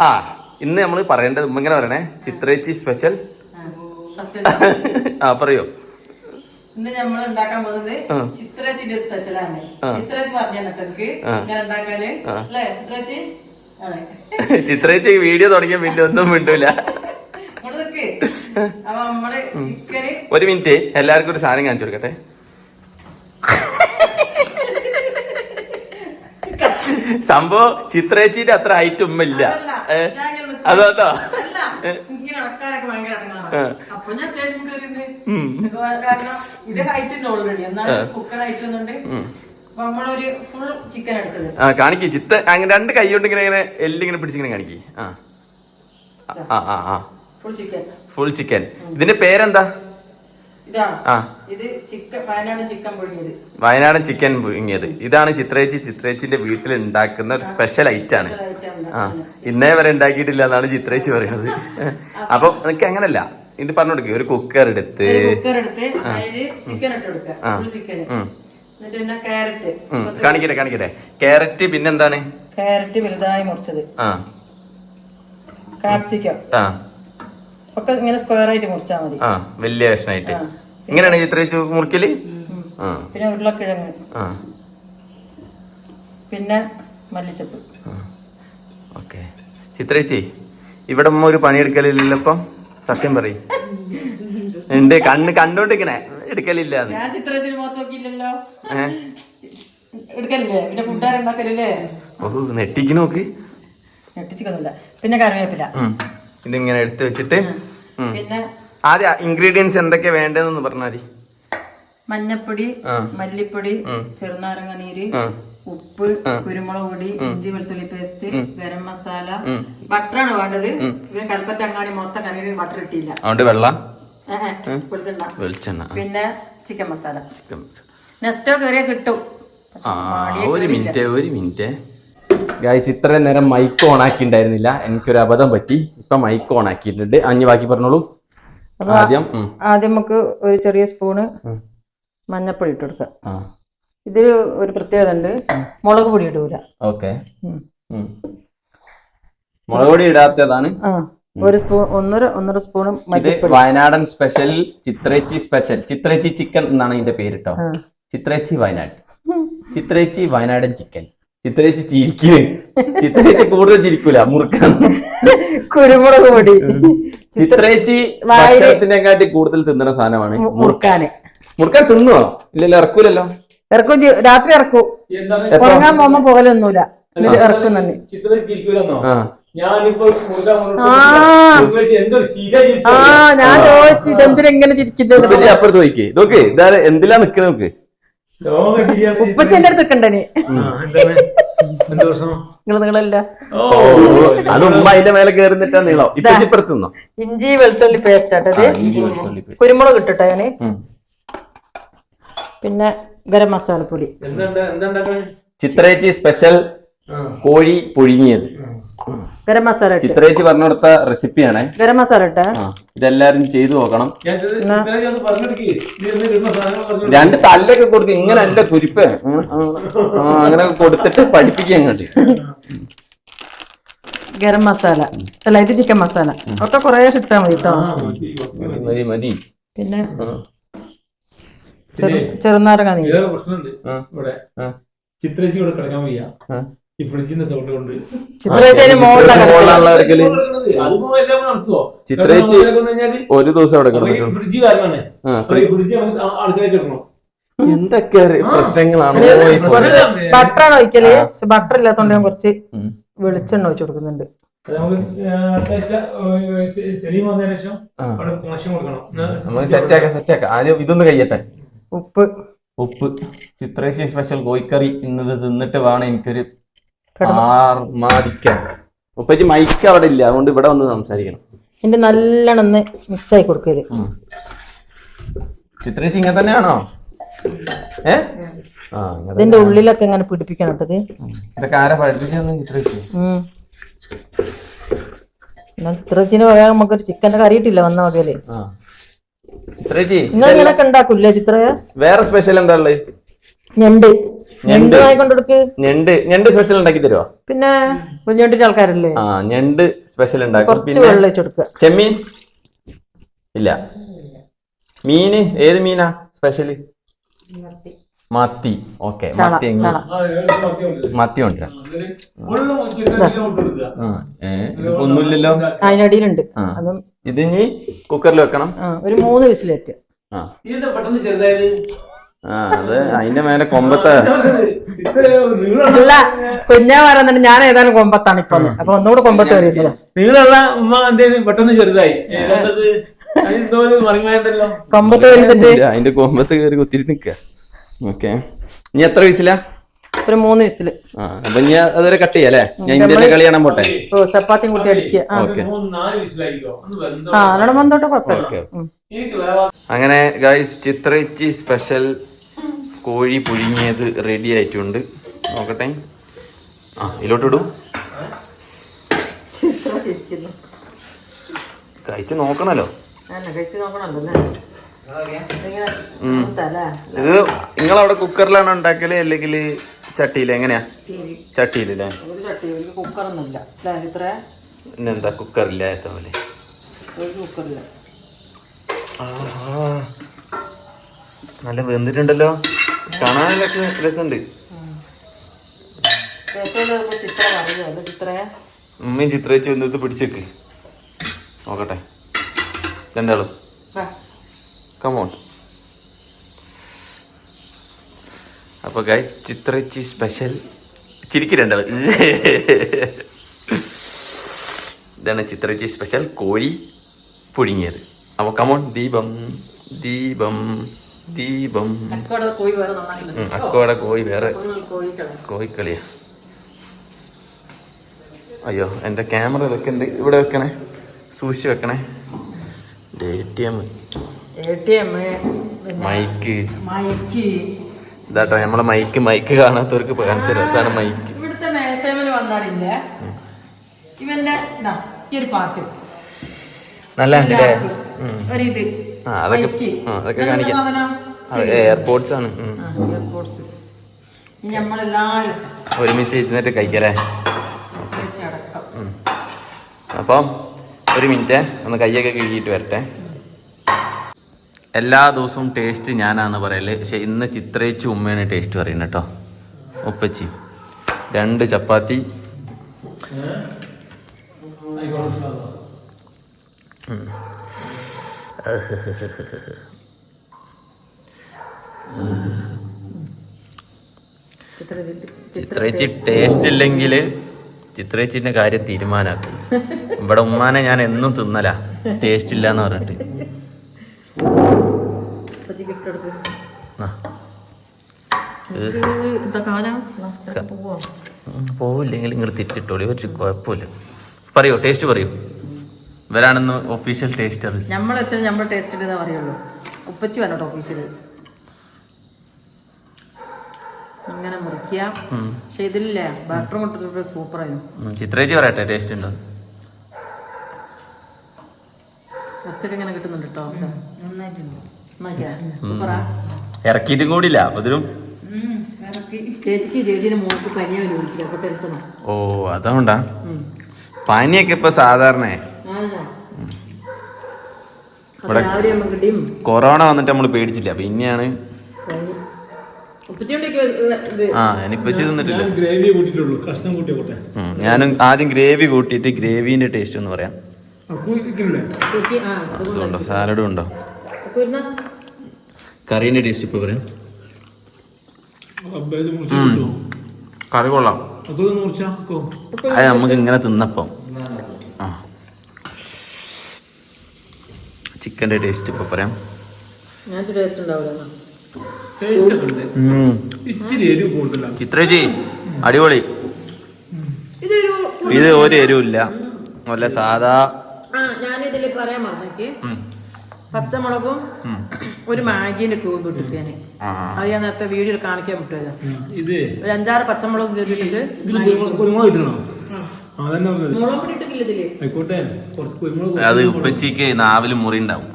ആ ഇന്ന് നമ്മൾ പറയേണ്ടത് ഇങ്ങനെ പറയണേ? ചിത്രേച്ചി സ്പെഷ്യൽ ആ പറയോ. ഇന്ന് നമ്മൾ ഉണ്ടാക്കാൻ പോകുന്നത്. സ്പെഷ്യലാണ്. ചിത്രച്ച് പറഞ്ഞു കേട്ടോ എനിക്ക്. ആ. ഞാൻ ഉണ്ടാക്കാന്. അല്ലേ ചിത്രച്ചി? ചിത്രേച്ചി വീഡിയോ തുടങ്ങിയ പിന്നെ ഒന്നും മിണ്ടൂല. ഒരു മിനിറ്റ് എല്ലാവർക്കും ഒരു സാധനം കാണിച്ചു കൊടുക്കട്ടെ സംഭവം ചിത്രേച്ചിന്റെ അത്ര ഹൈറ്റ് ഉമ്മ ഇല്ല അതല്ല, ഏ? ഞാൻ ഇങ്ങനെ നിക്ക്. അതോ അതോ അല്ല, ഇങ്ങനെ നടക്കാനൊക്കെ ഭയങ്കര ഇടങ്ങാറാണ്. ആ. അപ്പൊ ഞാൻ സ്റ്റേജിൽ കയറിയിട്ട് ഉം. കാരണം ഇത് ഹൈറ്റ് ഉണ്ട് ഓൾറെഡി എന്നാലും ആ. കുക്കർ ഹൈറ്റ് ഒന്നുണ്ട് ഉം. ചിത്രേച്ചിന്റെ അത്ര ഫുൾ ചിക്കൻ അതോട്ടോ ആ. കാണിക്ക്. ചിത്ത അങ്ങനെ രണ്ട് കൈ കൊണ്ട് ഇങ്ങനെ ഇങ്ങനെ എല്ലിങ്ങനെ പിടിച്ചിങ്ങനെ കാണിക്ക്. ആ. ആ. ആ ആ ഫുൾ ചിക്കൻ ഫുൾ ചിക്കൻ ഇതിന്റെ പേരെന്താ? വയനാടൻ ചിക്കൻ പുഴുങ്ങിയത്. ഇതാണ് ചിത്രേച്ചി. ചിത്രേച്ചിന്റെ വീട്ടിൽ ഉണ്ടാക്കുന്ന ഒരു സ്പെഷ്യൽ ഐറ്റം ആണ്. സ്പെഷ്യൽ ആ ഇന്നേ വരെ ഉണ്ടാക്കിയിട്ടില്ല എന്നാണ് ചിത്രേച്ചി പറയുന്നത്. അപ്പൊ നിനക്ക് അങ്ങനല്ല. ഇത് പറഞ്ഞു കൊടുക്കുക ഒരു കുക്കർ എടുത്ത്. കാണിക്കട്ടെ കാണിക്കട്ടെ. ക്യാരറ്റ് പിന്നെന്താണ്? കാരറ്റ് വലുതായി മുറിച്ചത്. ആ. കാപ്സിക്കം ആ. ഒക്കെ ഇങ്ങനെ സ്ക്വയർ ആയിട്ട് മുറിച്ചാൽ മതി. ആ വലിയ കഷ്ണമായിട്ട്. ഇങ്ങനെയാണ് ഇത്ര മുറിക്കൽ? പിന്നെ ഉരുളക്കിഴങ്ങ്. പിന്നെ മല്ലിച്ചപ്പ്. ഓക്കെ. ചിത്രേച്ചി ഇവിടെ ഒരു പണിയെടുക്കലില്ല ഇപ്പം സത്യം പറയും. ഉണ്ട് കണ്ണ് കണ്ടോണ്ടിങ്ങനെ എടുക്കലില്ല ഓ നെട്ടിക്ക് നോക്ക്. ഞെട്ടിച്ചിക്കൊന്നുമില്ല പിന്നെ കറിവേപ്പില. ഇതിങ്ങനെ എടുത്ത് വെച്ചിട്ട് ആദ്യ ഇൻഗ്രീഡിയൻസ് എന്തൊക്കെയാ വേണ്ടതെന്ന് പറഞ്ഞാൽ മതി. മഞ്ഞപ്പൊടി മല്ലിപ്പൊടി. ചെറുനാരങ്ങ നീര് ഉപ്പ് കുരുമുളക് പൊടി ഇഞ്ചി വെളുത്തുള്ളി പേസ്റ്റ് ഗരം മസാല. ബട്ടറാണ് വേണ്ടത്. പിന്നെ കൽപ്പറ്റ അങ്ങാടി മൊത്തം കറിയിൽ ബട്ടർ ഇട്ടില്ല. അതുകൊണ്ട് വെള്ളം? വെളിച്ചെണ്ണ. വെളിച്ചെണ്ണ പിന്നെ ചിക്കൻ മസാല. ചിക്കൻ മസാല. നെക്സ്റ്റോ കയറിയാ കിട്ടും. ഒരു മിനിറ്റ് ഒരു മിനിറ്റ് ഗായ്സ് ഇത്രയും നേരം മൈക്ക് ഓൺ ആക്കി ഉണ്ടായിരുന്നില്ല എനിക്കൊരു അബദ്ധം പറ്റി. ഇപ്പൊ മൈക്ക് ഓൺ ആക്കിയിട്ടുണ്ട്. അഞ്ഞ് ബാക്കി പറഞ്ഞോളൂ. ആദ്യം ആദ്യം നമുക്ക് ഒരു ചെറിയ സ്പൂണ്. മഞ്ഞപ്പൊടി ഇട്ട് കൊടുക്കാം. ഇതിൽ ഒരു പ്രത്യേകത ഉണ്ട്. മുളക് പൊടി ഇടൂല. ഓക്കെ. മുളക് പൊടി ഇടാത്തതാണ്. ഒരു സ്പൂൺ ഒന്നര ഒന്നര മല്ലിപ്പൊടി. വയനാടൻ സ്പെഷ്യൽ ചിത്രേച്ചി സ്പെഷ്യൽ ചിത്രേച്ചി ചിക്കൻ എന്നാണ് ഇതിന്റെ പേര് കേട്ടോ ചിത്രേച്ചി വയനാട്. ചിത്രേച്ചി വയനാടൻ ചിക്കൻ ചിത്രേച്ചി ചിരിക്കുന്നു ചിത്രേച്ചി കൂടുതൽ ചിരിക്കൂല മുറുക്കാണ്. കുരുമുളക് പൊടി. ചിത്രേച്ചി ഭക്ഷണത്തിനെക്കാട്ടി കൂടുതൽ തിന്നുന്ന സാധനമാണ് മുറുക്കാന്. മുറുക്കാൻ തിന്നോ? ഇല്ലല്ലോ ഇറക്കൂലല്ലോ. ഇറക്കും രാത്രി ഇറക്കും? ഉറങ്ങാൻ പോകുമ്പോ പോകലൊന്നുമില്ല ആ. ഞാൻ ചോദിച്ചു ഇതെന്തിനെങ്ങനെ ചിരിക്കുന്നത്? അപ്പുറത്ത് നോക്കി നോക്ക് ഇതാ എന്തിലാ നിക്കണ നോക്ക്. ഉപ്പച്ചന്റെ അത് ഉമ്മ അതിന്റെ മേലെ കയറുന്നിട്ടാ നീളം. ഇപ്പൊ ഇപ്പുറത്ത് നിന്നോ ഇഞ്ചി വെളുത്തുള്ളി പേസ്റ്റ് ആട്ടത്. കുരുമുളക് ഇട്ടിട്ടോ ഞാൻ? പിന്നെ ഗരം മസാലപ്പൊടി ചിത്രേച്ചി സ്പെഷ്യൽ കോഴി പുഴുങ്ങിയത്. ഗരം മസാല ചിത്രേച്ചി പറഞ്ഞു കൊടുത്ത റെസിപ്പിയാണ്. ഗരം മസാല ഇട്ട്. ഇതെല്ലാരും ചെയ്തു നോക്കണം. രണ്ട് തല്ലൊക്കെ കൊടുത്ത് ഇങ്ങനെ അല്ല കുരിപ്പ് ആ, അങ്ങനെ കൊടുത്തിട്ട് പഠിപ്പിക്കുക അങ്ങോട്ട്. ഗരം മസാല. അല്ല ഇത് ചിക്കൻ മസാല. ഒക്കെ കുറേ ഇട്ടാ മതി കേട്ടോ മതി മതി. പിന്നെ ചെറു ചെറുനാരങ്ങ നീ പ്രശ്നമുണ്ട്. ഇവിടെ ചിത്രേച്ചി ഇവിടെ കിടക്കാൻ വയ്യ. ഈ ഫ്രിഡ്ജിന്റെ സൗണ്ട് കൊണ്ട്. ചിത്രേച്ചി ഒരു ദിവസം അവിടെ ഫ്രിഡ്ജ് കാരണമാണ് ഫ്രിഡ്ജ് നമുക്ക് അടുക്കളയിൽ കിടക്കണം എന്തൊക്കെ പ്രശ്നങ്ങളാണ് ബട്ടർ ബട്ടറാണ് ഒഴിക്കൽ. പക്ഷെ ബട്ടർ ഇല്ലാത്തോണ്ട് ഞാൻ കുറച്ച് വെളിച്ചെണ്ണ ഒഴിച്ചു കൊടുക്കുന്നുണ്ട്. ആദ്യം ഇതൊന്ന് കഴിയട്ടെ. ഉപ്പ്. ഉപ്പ്. ചിത്രേച്ചി സ്പെഷ്യൽ കോഴിക്കറി ഇന്നത് തിന്നിട്ട് വേണം എനിക്കൊരു ഉപ്പച്ചി മൈക്ക് അവിടെ ഇല്ല അതുകൊണ്ട് ഇവിടെ വന്ന് സംസാരിക്കണം. ഇതിന്റെ നല്ലോണം ഒന്ന് മിക്സ് ആയി കൊടുക്കരുത്. ചിത്രേച്ചി ഇങ്ങനെ തന്നെയാണോ? ഏ? ഇതിന്റെ ഉള്ളിലൊക്കെ ഇങ്ങനെ പിടിപ്പിക്കണം കേട്ടത്. ഇതൊക്കെ ആരാ പഠിപ്പിച്ചതെന്ന് ചിത്രേച്ചി എന്നാൽ ചിത്രച്ചിന് പറയാൻ നമുക്കൊരു ചിക്കന്റെ കറി ഇട്ടില്ല വന്ന ആ. ചിത്രേച്ചി നിങ്ങൾ ഇങ്ങനെയൊക്കെ ഉണ്ടാക്കൂല്ലേ ചിത്രയ വേറെ സ്പെഷ്യൽ എന്താ ഉള്ളത്? ഞണ്ട്. ഞണ്ട്. വാങ്ങിക്കൊണ്ട് കൊടുക്ക്? ഞണ്ട്. ഞണ്ട് സ്പെഷ്യൽ ഉണ്ടാക്കി തരുമോ പിന്നെ കുഞ്ഞോട്ടിന്റെ ആൾക്കാരല്ലേ? ആ ഞണ്ട് സ്പെഷ്യൽ ഉണ്ടാക്കും. കുറച്ച് വെള്ളം കൊടുക്കുക. ചെമ്മീൻ? ഇല്ല. മീന് ഏത് മീനാ സ്പെഷ്യൽ മത്തി. ഓക്കെ. മത്തി എങ്ങ- ആ, ഏഴ് മത്തിയുണ്ട്. മത്തി ഉണ്ട്. ഒന്നുമില്ലല്ലോ? അതിനടിയിലുണ്ട് ആ. അതും ഇത് ഇനി കുക്കറിൽ വെക്കണം. ഒരു മൂന്ന് വിസിലേറ്റ് ആ. പെട്ടെന്ന് ചെറുതായത് ആ അത് അതിന്റെ മേലെ കൊമ്പത്തെ അല്ല കുഞ്ഞാ പറയുന്നുണ്ട് ഞാൻ ഏതായാലും കൊമ്പത്താണ് ഇപ്പൊ. അപ്പൊ ഒന്നുകൂടെ കൊമ്പത്ത് വരുന്നത് നീളുള്ള ഉമ്മ എന്തേലും പെട്ടെന്ന് ചെറുതായി. കൊമ്പത്ത് വരുന്നുണ്ട് ഇല്ല, അതിന്റെ കൊമ്പത്ത് കയറി കുത്തിരി നിക്ക ഓക്കെ. ഇനി എത്ര വയസ്സിലാ? ഒരു മൂന്ന് വയസ്സിൽ. ആ അപ്പൊ ഇനി അതുവരെ കട്ട് ചെയ്യാല്ലേ ഞാൻ ഇന്ത്യയിലെ കളി കാണാൻ പോട്ടെ. ഓ ചപ്പാത്തിയും കൂട്ടി അടിക്കുക. ആ. മൂന്ന് നാല് വിസിലായിക്കോ ഒന്ന് വെന്തോ ആ നല്ലോണം വന്നോട്ടെ കുഴപ്പമില്ല. അങ്ങനെ ഗൈസ് ചിത്രയിച്ചി സ്പെഷ്യൽ കോഴി പുഴുങ്ങിയത് റെഡി ആയിട്ടുണ്ട്. നോക്കട്ടെ. ആ ഇതിലോട്ടിടും കഴിച്ച് നോക്കണല്ലോ. അല്ല നിങ്ങൾ അവിടെ ഇത് കുക്കറിലാണ് ഉണ്ടാക്കൽ? അല്ലെങ്കിൽ ചട്ടിയിൽ എങ്ങനെയാ? ചട്ടിയിലല്ലേ കുക്കറൊന്നുമില്ല. പിന്നെന്താ? കുക്കറില്ല കുക്കറില്ല നല്ല വെന്തിട്ടുണ്ടല്ലോ. കാണാനൊക്കെ രസമുണ്ട്. ഉമ്മയും ചിത്ര പറയുമോ അല്ല ചിത്രയെ ഉമ്മയും ചിത്രയിച്ച് വന്നിട്ട് പിടിച്ചേക്ക്. നോക്കട്ടെ. രണ്ടാളും. കമോൺ അപ്പൊ ഗൈസ് ചിത്രച്ചി സ്പെഷ്യൽ ചിരിക്ക് രണ്ടാൾ ഇതാണ് ചിത്രച്ചി സ്പെഷ്യൽ കോഴി പുഴുങ്ങിയത്. അപ്പൊ കമോൺ ദീപം ദീപം. ദീപം. അക്കോടെ കോഴി വേറെ കോഴിക്കളിയാ. അയ്യോ എന്റെ ക്യാമറ ഇതൊക്കെ ഉണ്ട്. ഇവിടെ വെക്കണേ. സൂക്ഷിച്ച് വെക്കണേ. A T M A T M പിന്നെ മൈക്ക്. മൈക്ക്. ഇതാട്ടോ നമ്മളെ മൈക്ക്. മൈക്ക് കാണാത്തവർക്ക് കാണിച്ചു മൈക്ക്. ഇവിടുത്തെ മേശമേൽ വന്നാലില്ലേ? ഇവന്റെ ഈ ഒരു പാട്ട്. നല്ല ആ അതൊക്കെ ആ, അതൊക്കെ ഇതെന്താ കാണിക്കാം. അതെ എയർപോർട്സ് ആണ്. എയർപോർട്സ് ഇനി നമ്മളെല്ലാരും ഒരുമിച്ച് ഇരുന്നിട്ട് കഴിക്കല്ലേ? ചേച്ചി അടക്കം. അപ്പം ഒരു മിനിറ്റ് ഒന്ന് കൈയൊക്കെ കഴുകിയിട്ട് വരട്ടെ. എല്ലാ ദിവസവും ടേസ്റ്റ് ഞാനാണ് പറയൽ. പക്ഷെ ഇന്ന് ചിത്രയിച്ച് ഉമ്മയാണ് ടേസ്റ്റ് പറയുന്നത് കേട്ടോ. ഉപ്പച്ചി. രണ്ട് ചപ്പാത്തി. ആയിക്കോട്ടെ ഉസ്താദ്. ചിത്ര ചിത്ര ടേസ്റ്റ് ഇല്ലെങ്കിൽ ചിത്രേച്ചിന്റെ കാര്യം തീരുമാനാക്കും. ഇവിടെ ഉമ്മാനെ ഞാൻ എന്നും തിന്നല. ടേസ്റ്റ് ഇല്ല എന്ന് പറഞ്ഞിട്ട് പോവില്ലെങ്കിൽ നിങ്ങൾ തിരിച്ചിട്ടോളി. ഒരു കുഴപ്പമില്ല. പറയോ ടേസ്റ്റ് പറയൂ? ഇവരാണെന്ന് ഒഫീഷ്യൽ ടേസ്റ്റർ നമ്മൾ വെച്ചാൽ നമ്മൾ ടേസ്റ്റ് ഇടുന്ന പറയുള്ളൂ ഉപ്പച്ചി വന്നോട്ടോ ഓഫീസിൽ ഇങ്ങനെ മുറിക്കുക പക്ഷെ ഇതിലില്ലേ മുട്ട സൂപ്പർ ആയിരുന്നു ചിത്രേച്ചി പറയട്ടെ ടേസ്റ്റ് ഉണ്ടോ? കുറച്ചൊക്കെ ഇങ്ങനെ കിട്ടുന്നുണ്ട് കേട്ടോ ഇറക്കിയിട്ടും കൂടിയില്ല അപ്പൊ ഇതിലും ചേച്ചിക്ക് ചേച്ചിയുടെ മോൾക്ക് പനിയെ വരെ വിളിച്ചില്ല അപ്പൊ ടെൻഷനോ ഓ അതുകൊണ്ടാ? പനിയൊക്കെ ഇപ്പൊ സാധാരണ. ഇവിടെ- കൊറോണ വന്നിട്ട് നമ്മൾ പേടിച്ചില്ല പിന്നെയാണ് പനി ആ എനിപ്പോ തിന്നിട്ടില്ല. ഗ്രേവി കൂട്ടിയിട്ടുള്ളൂ കഷ്ണം കൂട്ടി. കൂട്ടെ ഞാനും ആദ്യം ഗ്രേവി കൂട്ടിയിട്ട് ഗ്രേവിന്റെ ടേസ്റ്റ് ഒന്ന് പറയാം. അതുണ്ടോ സാലഡും ഉണ്ടോ? കറീന്റെ ടേസ്റ്റ് ഇപ്പൊ പറയാം. കറി കൊള്ളാം. അത് നമുക്ക് ഇങ്ങനെ തിന്നപ്പം ആ ചിക്കന്റെ ടേസ്റ്റ് ഇപ്പൊ പറയാം ഞാൻ ടേസ്റ്റ് ഉണ്ടാവില്ല ടേസ്റ്റ് ഒക്കെ ഉണ്ട് ഉം. ടേസ്റ്റ് ഇപ്പോൾ പറയാം ചിത്രേജി അടിപൊളി. ഇത് ഒരു എരിവില്ല. നല്ല സാധാ ഞാനിതിൽ പറയാൻ. പച്ചമുളകും. ഒരു മാഗീന്റെ ക്യൂബ് ഇട്ടിട്ട് അത് ഞാൻ നേരത്തെ വീഡിയോയിൽ കാണിക്കാൻ വിട്ടു ഇത് ഒരു അഞ്ചാറ് പച്ചമുളക് കയറിയിട്ടുണ്ട് അത് ഉപ്പച്ചിക്ക് നാവിൽ മുറി ഉണ്ടാവും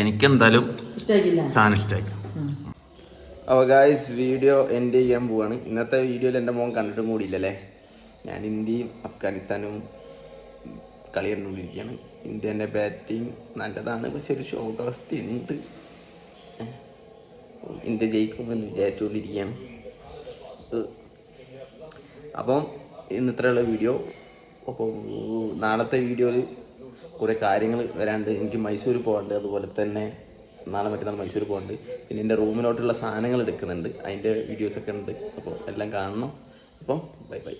എനിക്കെന്തായാലും സാധനം ഇഷ്ടമായി അപ്പോൾ ഗായ്സ് വീഡിയോ എൻഡ് ചെയ്യാൻ പോവാണ്. ഇന്നത്തെ വീഡിയോയിൽ എന്റെ മോൻ കണ്ടിട്ടും കൂടിയില്ലല്ലേ? ഞാൻ ഇന്ത്യയും അഫ്ഗാനിസ്ഥാനും കളി കണ്ടുകൊണ്ടിരിക്കുകയാണ് ഇന്ത്യന്റെ ബാറ്റിംഗ് നല്ലതാണ്. പക്ഷെ ഒരു ശോകാവസ്ഥയുണ്ട്. ഇന്ത്യ ജയിക്കുമെന്ന് വിചാരിച്ചുകൊണ്ടിരിക്കുകയാണ്. അപ്പം ഇന്നത്രയുള്ള വീഡിയോ. അപ്പോൾ നാളത്തെ വീഡിയോയിൽ കുറേ കാര്യങ്ങൾ വരാണ്ട് എനിക്ക് മൈസൂർ പോകാണ്ട് അതുപോലെ തന്നെ നാളെ മറ്റന്നാൾ മൈസൂർ പോകാണ്ട് പിന്നെ എന്റെ റൂമിലോട്ടുള്ള സാധനങ്ങൾ എടുക്കുന്നുണ്ട്. അതിന്റെ വീഡിയോസൊക്കെ ഉണ്ട്. അപ്പോൾ എല്ലാം കാണണം. അപ്പം ബൈ ബൈ.